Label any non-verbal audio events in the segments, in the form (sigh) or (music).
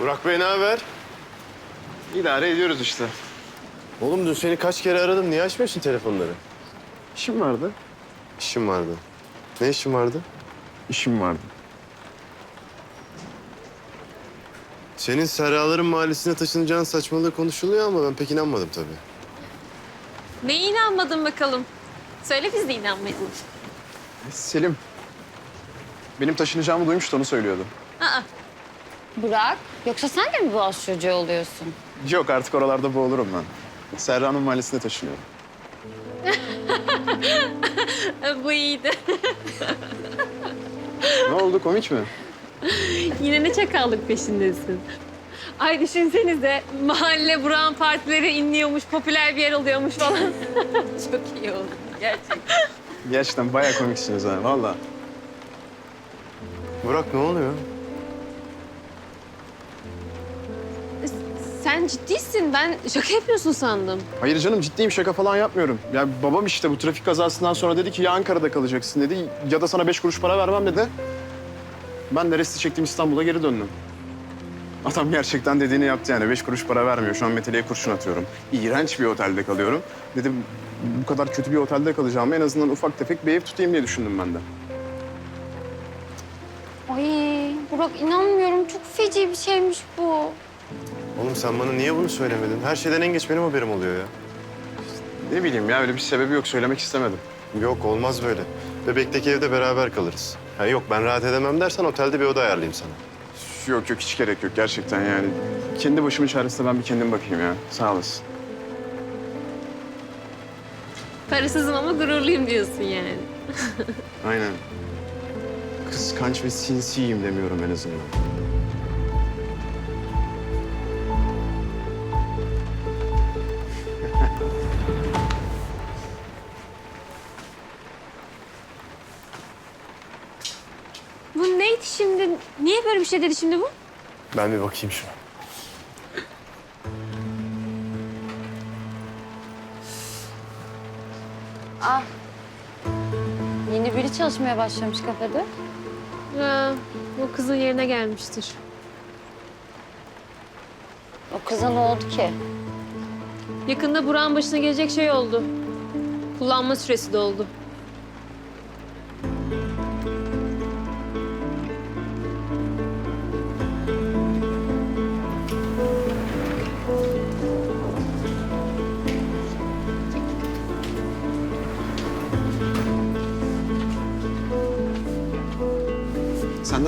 Burak Bey ne haber? İdare ediyoruz işte. Oğlum dün seni kaç kere aradım. Niye açmıyorsun telefonları? İşim vardı. İşim vardı. Ne işin vardı? İşim vardı. Senin Serraların mahallesine taşınacağın saçmalığı konuşuluyor ama ben pek inanmadım tabii. Neye inanmadın bakalım? Söyle biz de inanmayalım. Selim. Benim taşınacağımı duymuştu onu söylüyordu. Burak, yoksa sen de mi boğaz çocuğu oluyorsun? Yok artık oralarda boğulurum ben. Serra'nın mahallesine taşınıyorum. (laughs) bu iyiydi. ne oldu komik mi? Yine ne çakallık peşindesin. Ay düşünsenize mahalle Burak'ın partileri inliyormuş, popüler bir yer oluyormuş falan. (laughs) Çok iyi oldu gerçekten. Gerçekten bayağı komiksiniz ha valla. Burak ne oluyor? Sen ciddisin. Ben şaka yapıyorsun sandım. Hayır canım ciddiyim şaka falan yapmıyorum. Ya babam işte bu trafik kazasından sonra dedi ki ya Ankara'da kalacaksın dedi ya da sana beş kuruş para vermem dedi. Ben de resti çektim İstanbul'a geri döndüm. Adam gerçekten dediğini yaptı yani. Beş kuruş para vermiyor. Şu an Meteli'ye kurşun atıyorum. İğrenç bir otelde kalıyorum. Dedim bu kadar kötü bir otelde kalacağımı en azından ufak tefek bir ev tutayım diye düşündüm ben de. Ay Burak inanmıyorum. Çok feci bir şeymiş bu. Oğlum sen bana niye bunu söylemedin? Her şeyden en geç benim haberim oluyor ya. Ne bileyim ya öyle bir sebebi yok. Söylemek istemedim. Yok olmaz böyle. Bebekteki evde beraber kalırız. Ha yok ben rahat edemem dersen otelde bir oda ayarlayayım sana. Yok yok hiç gerek yok gerçekten yani. Kendi başımın çaresine ben bir kendim bakayım ya. Sağ olasın. Parasızım ama gururluyum diyorsun yani. (laughs) Aynen. Kıskanç ve sinsiyim demiyorum en azından. Niye böyle bir şey dedi şimdi bu? Ben bir bakayım şuna. Ah. Yeni biri çalışmaya başlamış kafede. Ha, o kızın yerine gelmiştir. O kıza ne oldu ki? Yakında Burak'ın başına gelecek şey oldu. Kullanma süresi doldu.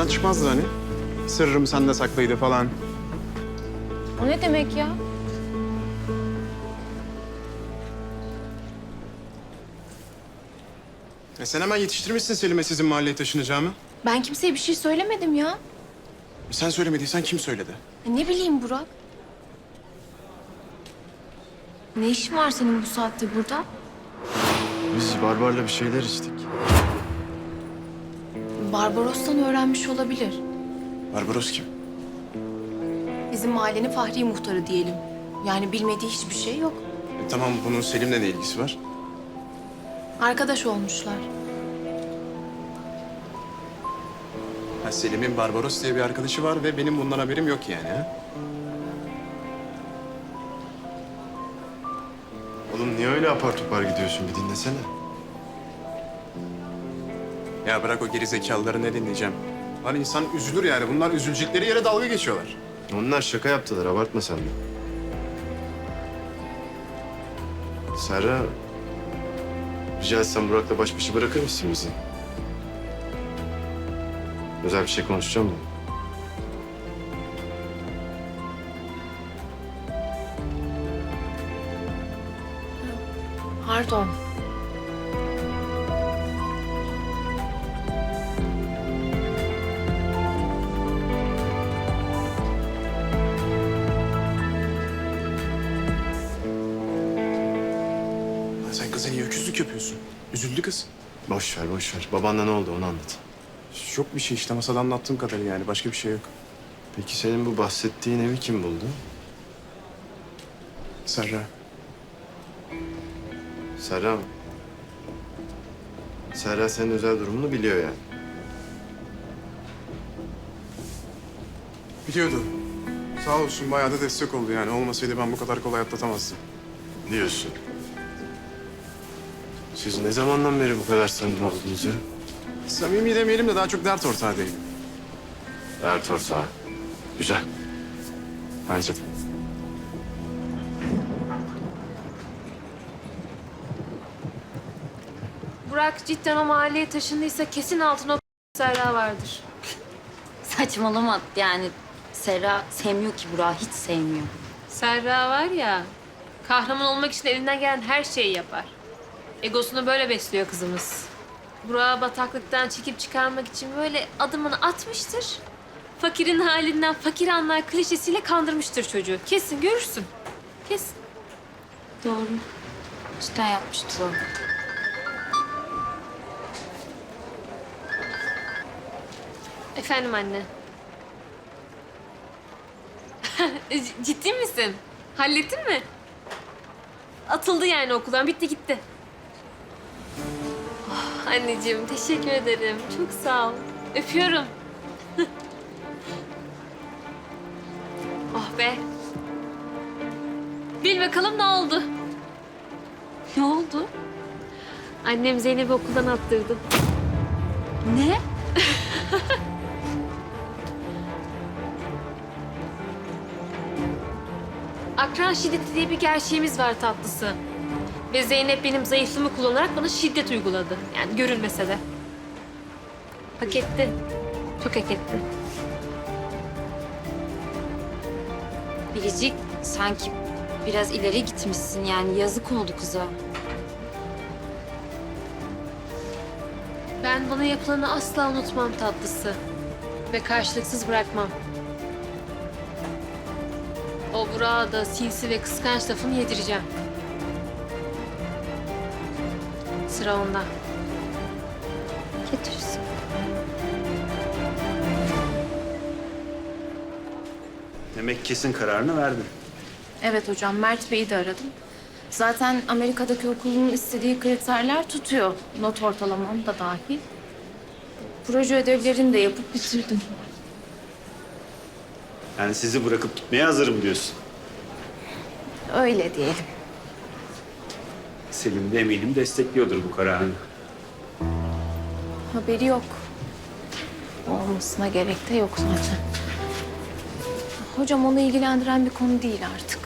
Senden çıkmazdı hani. Sırrım sende saklıydı falan. O ne demek ya? E sen hemen yetiştirmişsin Selim'e sizin mahalleye taşınacağımı. Ben kimseye bir şey söylemedim ya. Sen söylemediysen kim söyledi? E, Ne bileyim Burak. Ne işin var senin bu saatte burada? Biz Barbar'la bir şeyler içtik. Barbaros'tan öğrenmiş olabilir. Barbaros kim? Bizim mahallenin fahri muhtarı diyelim. Yani bilmediği hiçbir şey yok. E, tamam bunun Selim'le ne ilgisi var? Arkadaş olmuşlar. Ha, Selim'in Barbaros diye bir arkadaşı var ve benim bundan haberim yok yani ha? Oğlum niye öyle apar topar gidiyorsun bir dinlesene. Ya bırak o geri zekalıları ne dinleyeceğim. Lan insan üzülür yani. Bunlar üzülecekleri yere dalga geçiyorlar. Onlar şaka yaptılar abartma sen de. Serra, rica etsem Burak'la baş başa bırakır mısın bizi? Özel bir şey konuşacağım mı? Pardon. Sen kıza niye öküzlük yapıyorsun? Üzüldü kız. Boş ver, boş ver. Babanla ne oldu onu anlat. Yok bir şey işte masada anlattığım kadarı yani. Başka bir şey yok. Peki senin bu bahsettiğin evi kim buldu? Serra. Serra mı? Serra senin özel durumunu biliyor yani. Biliyordu. Sağ olsun bayağı da destek oldu yani. Olmasaydı ben bu kadar kolay atlatamazdım. Diyorsun. Siz ne zamandan beri bu kadar samimi oldunuz ya? Samimi demeyelim de daha çok dert ortağı değilim. Dert ortağı. Güzel. Bence de. Burak cidden o mahalleye taşındıysa kesin altına Serra vardır. Saçmalama yani Serra sevmiyor ki Burak'ı hiç sevmiyor. Serra var ya, kahraman olmak için elinden gelen her şeyi yapar. Egosunu böyle besliyor kızımız. Burak'ı bataklıktan çekip çıkarmak için böyle adımını atmıştır. Fakirin halinden fakir anlar klişesiyle kandırmıştır çocuğu. Kesin görürsün. Kesin. Doğru. Cidden yapmıştı o. Efendim anne. C- (laughs) Ciddi misin? Hallettin mi? Atıldı yani okuldan. Bitti gitti. Anneciğim teşekkür ederim. Çok sağ ol. Öpüyorum. (laughs) oh be. Bil bakalım ne oldu? Ne oldu? Annem Zeynep'i okuldan attırdı. Ne? (laughs) Akran şiddeti diye bir gerçeğimiz var tatlısı. Ve Zeynep benim zayıflığımı kullanarak bana şiddet uyguladı. Yani görülmese de. Hak etti. Çok hak etti. Biricik sanki biraz ileri gitmişsin yani yazık oldu kıza. Ben bana yapılanı asla unutmam tatlısı. Ve karşılıksız bırakmam. O Burak'a da sinsi ve kıskanç lafını yedireceğim. Sıra onda. Getirsin. Demek kesin kararını verdin. Evet hocam, Mert Bey'i de aradım. Zaten Amerika'daki okulun istediği kriterler tutuyor. Not ortalamam da dahil. Proje ödevlerini de yapıp bitirdim. Yani sizi bırakıp gitmeye hazırım diyorsun. Öyle diyelim. Selim de eminim destekliyordur bu kararını. Haberi yok. Olmasına gerek de yok zaten. Hocam onu ilgilendiren bir konu değil artık.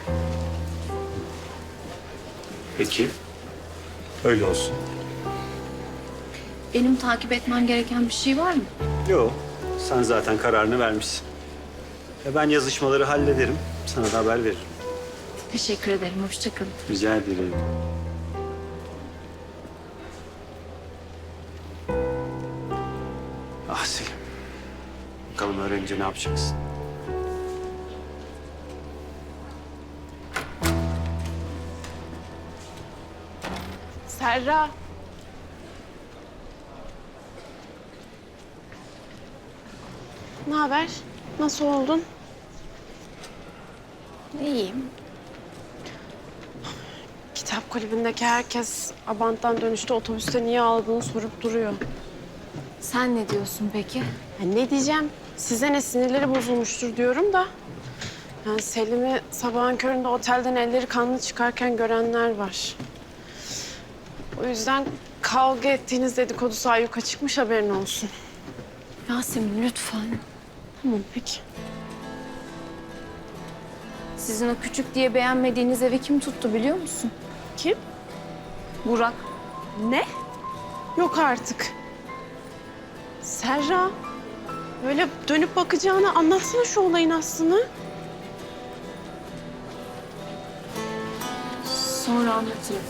Peki. Öyle olsun. Benim takip etmem gereken bir şey var mı? Yok. Sen zaten kararını vermişsin. E ben yazışmaları hallederim. Sana da haber veririm. Teşekkür ederim. Hoşçakalın. Rica ederim. Ne yapacaksın? Serra. Ne haber? Nasıl oldun? İyiyim. Kitap kulübündeki herkes Abant'tan dönüşte otobüste niye aldığını sorup duruyor. Sen ne diyorsun peki? Ya ne diyeceğim? Size ne sinirleri bozulmuştur diyorum da. Yani Selim'i sabahın köründe otelden elleri kanlı çıkarken görenler var. O yüzden kavga ettiğiniz dedikodusu ayyuka çıkmış haberin olsun. Yasemin lütfen. Tamam peki. Sizin o küçük diye beğenmediğiniz evi kim tuttu biliyor musun? Kim? Burak. Ne? Yok artık. Serra, böyle dönüp bakacağını anlatsana şu olayın aslını. Sonra anlatırım.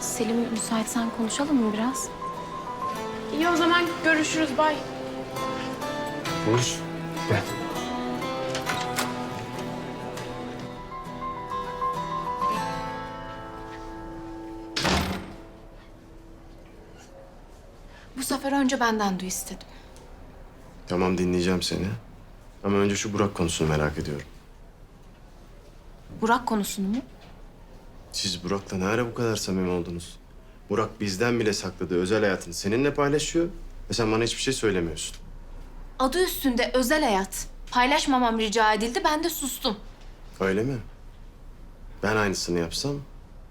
Selim müsaitsen konuşalım mı biraz? İyi o zaman görüşürüz, bay. Olur. Gel. Sefer önce benden duy istedim. Tamam dinleyeceğim seni. Ama önce şu Burak konusunu merak ediyorum. Burak konusunu mu? Siz Burak'la ne ara bu kadar samimi oldunuz? Burak bizden bile sakladığı özel hayatını seninle paylaşıyor ve sen bana hiçbir şey söylemiyorsun. Adı üstünde özel hayat. Paylaşmamam rica edildi, ben de sustum. Öyle mi? Ben aynısını yapsam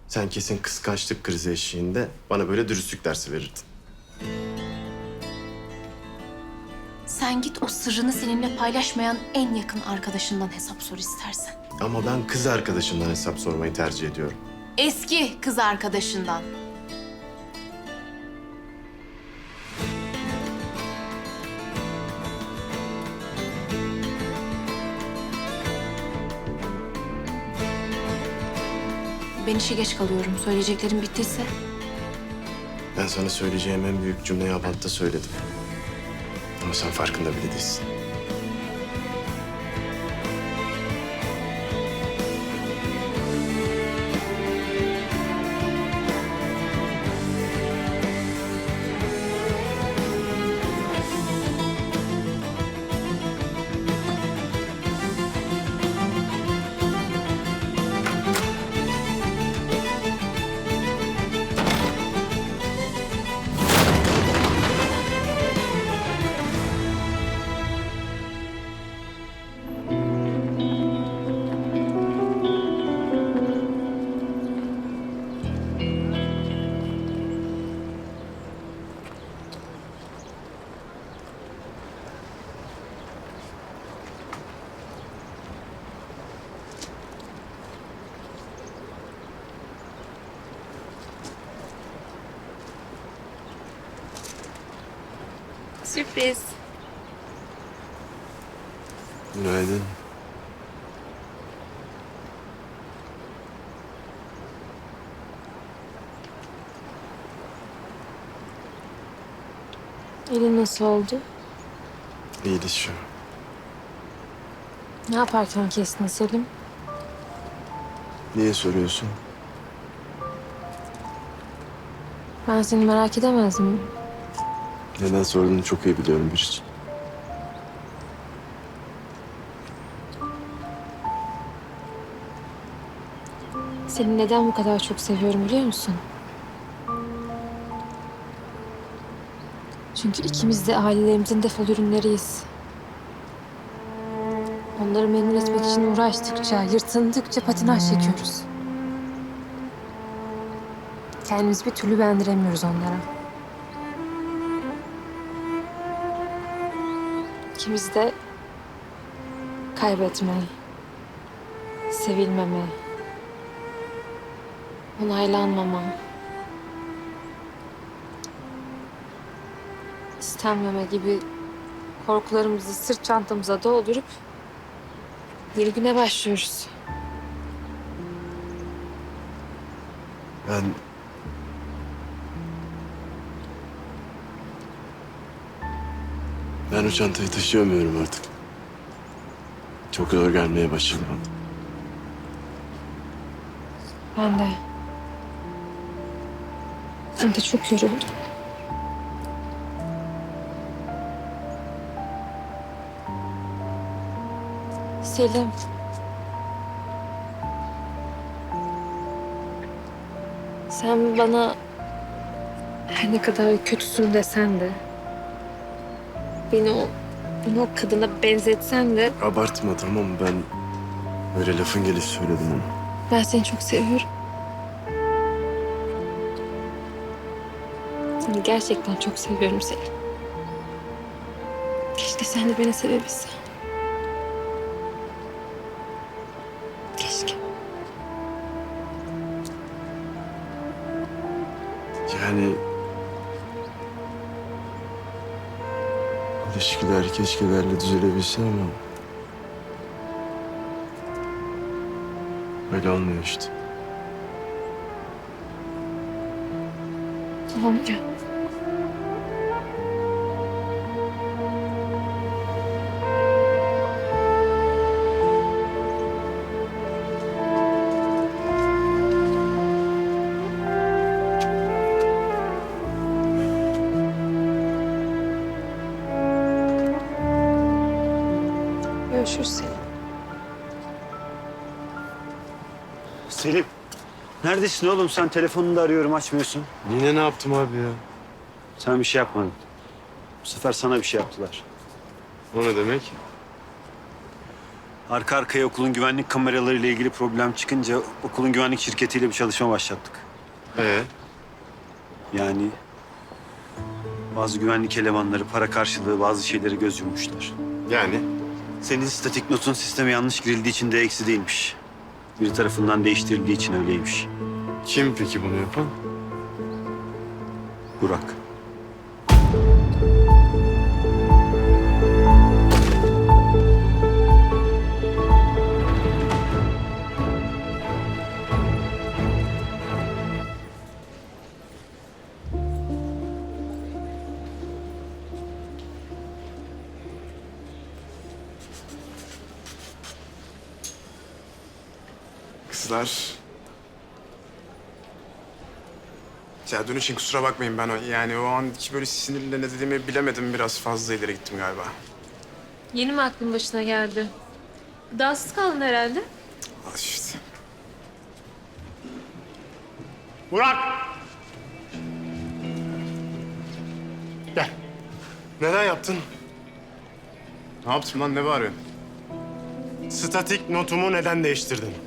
sen kesin kıskançlık krizi eşiğinde bana böyle dürüstlük dersi verirdin. Sen git o sırrını seninle paylaşmayan en yakın arkadaşından hesap sor istersen. Ama ben kız arkadaşımdan hesap sormayı tercih ediyorum. Eski kız arkadaşından. Ben işe geç kalıyorum. Söyleyeceklerim bittiyse. Ben sana söyleyeceğim en büyük cümleyi Abant'ta söyledim. Ama sen farkında bile değilsin. Sürpriz. Günaydın. Elin nasıl oldu? İyileşiyor. Ne yaparken kestin Selim? Niye soruyorsun? Ben seni merak edemez miyim? Neden sorduğunu çok iyi biliyorum bir için. Seni neden bu kadar çok seviyorum biliyor musun? Çünkü ikimiz de ailelerimizin defol ürünleriyiz. Onları memnun etmek için uğraştıkça, yırtındıkça patinaj çekiyoruz. Kendimizi bir türlü beğendiremiyoruz onlara. İkimiz de kaybetme, sevilmeme, onaylanmama, istenmeme gibi korkularımızı sırt çantamıza doldurup yeni güne başlıyoruz. Ben... Ben o çantayı taşıyamıyorum artık. Çok zor gelmeye başladı bana. Ben de. Ben de çok yoruldum. Selim. Sen bana her ne kadar kötüsün desen de beni o, o kadına benzetsen de Abartma tamam? Ben öyle lafın gelişi söyledim onu. Ben seni çok seviyorum. Seni gerçekten çok seviyorum Selim. Keşke sen de beni sevebilsen. İlişkiler keşkelerle düzelebilse ama... Öyle olmuyor işte. Tamam gel. Görüşürüz Selim. Selim. Neredesin oğlum? Sen telefonunu da arıyorum açmıyorsun. Yine ne yaptım abi ya? Sen bir şey yapmadın. Bu sefer sana bir şey yaptılar. O ne demek? Arka arkaya okulun güvenlik kameralarıyla ilgili problem çıkınca okulun güvenlik şirketiyle bir çalışma başlattık. Ee, Yani bazı güvenlik elemanları para karşılığı bazı şeyleri göz yummuşlar. yani Senin statik notun sisteme yanlış girildiği için de eksi değilmiş. Biri tarafından değiştirildiği için öyleymiş. kim peki bunu yapan? Burak. Kızlar. Ya dün için kusura bakmayın ben o, yani o anki böyle sinirle ne dediğimi bilemedim. Biraz fazla ileri gittim galiba. Yeni mi aklın başına geldi? Gıdasız kaldın herhalde. Al işte. Burak! Gel. Neden yaptın? Ne yaptım lan ne bağırıyorsun? Statik notumu neden değiştirdin?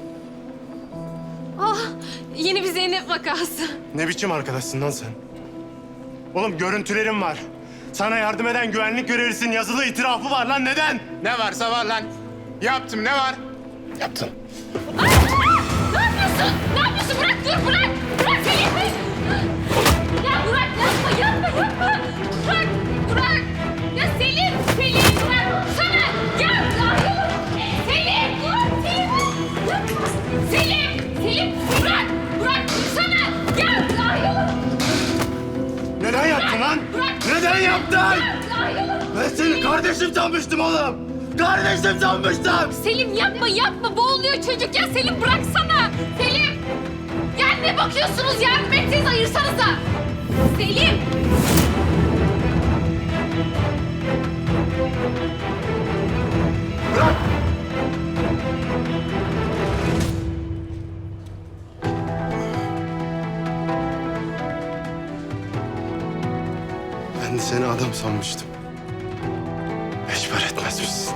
Yeni bir Zeynep vakası. Ne biçim arkadaşsın lan sen? Oğlum görüntülerim var. Sana yardım eden güvenlik görevlisinin yazılı itirafı var lan neden? Ne varsa var lan. Yaptım ne var? Yaptın. Ne yapıyorsun? Bırak dur bırak. Bırak Selim. Ya bırak yapma yapma yapma. Lan? Neden yaptın? Ben seni kardeşim sanmıştım oğlum. Kardeşim sanmıştım. Selim yapma yapma boğuluyor çocuk ya Selim bıraksana. Selim. Ya ne bakıyorsunuz yardım etseniz ayırsanıza. Selim. Ben adam sanmıştım. Para etmezmişsin.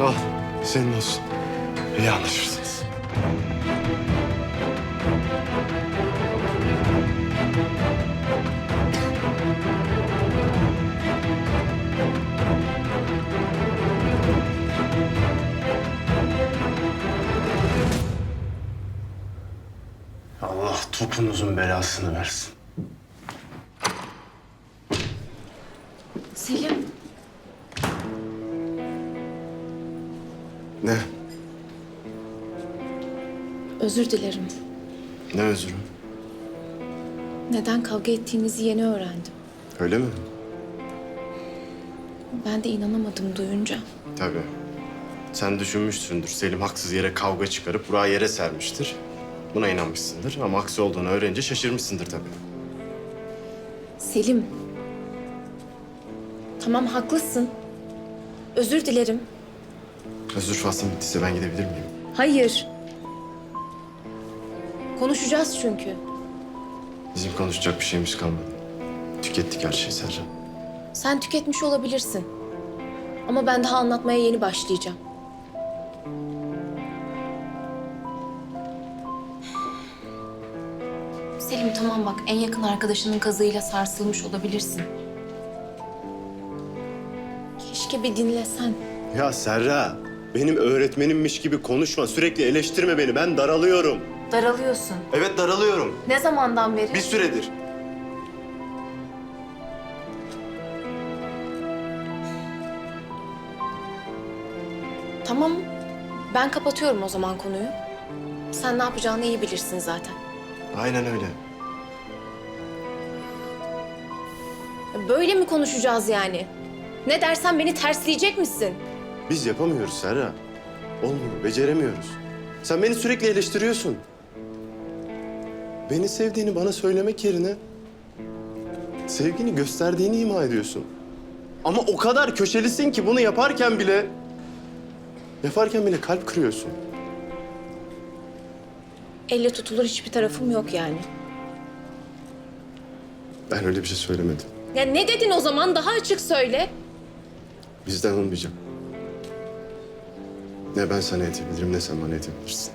Al, senin olsun. İyi anlaşırsınız. Allah topunuzun belasını versin. Özür dilerim. Ne özürü? Neden kavga ettiğinizi yeni öğrendim. Öyle mi? Ben de inanamadım duyunca. Tabii. Sen düşünmüşsündür. Selim haksız yere kavga çıkarıp Burak'ı yere sermiştir. Buna inanmışsındır ama aksi olduğunu öğrenince şaşırmışsındır tabii. Selim. Tamam haklısın. Özür dilerim. Özür faslım bittiyse ben gidebilir miyim? Hayır. Konuşacağız çünkü. Bizim konuşacak bir şeyimiz kalmadı. Tükettik her şeyi Serra. Sen tüketmiş olabilirsin. Ama ben daha anlatmaya yeni başlayacağım. Selim tamam bak en yakın arkadaşının kazığıyla sarsılmış olabilirsin. Keşke bir dinlesen. Ya Serra, benim öğretmenimmiş gibi konuşma. Sürekli eleştirme beni. Ben daralıyorum. Daralıyorsun. Evet daralıyorum. Ne zamandan beri? Bir süredir. Tamam. Ben kapatıyorum o zaman konuyu. Sen ne yapacağını iyi bilirsin zaten. Aynen öyle. Böyle mi konuşacağız yani? Ne dersen beni tersleyecek misin? Biz yapamıyoruz Serra. Olmuyor, beceremiyoruz. Sen beni sürekli eleştiriyorsun. Beni sevdiğini bana söylemek yerine sevgini gösterdiğini ima ediyorsun. Ama o kadar köşelisin ki bunu yaparken bile yaparken bile kalp kırıyorsun. Elle tutulur hiçbir tarafım yok yani. Ben öyle bir şey söylemedim. Ya ne dedin o zaman? Daha açık söyle. Bizden olmayacak. Ne ben sana edebilirim ne sen bana edebilirsin.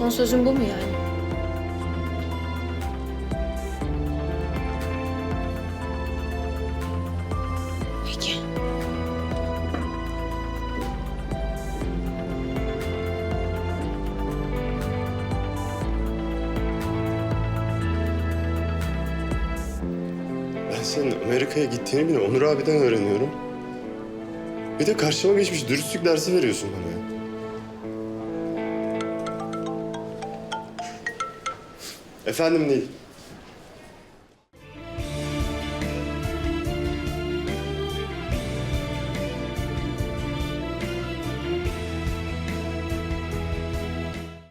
Son sözün bu mu yani? Peki. Ben senin Amerika'ya gittiğini bile Onur abiden öğreniyorum. Bir de karşıma geçmiş dürüstlük dersi veriyorsun bana ya. Efendim değil.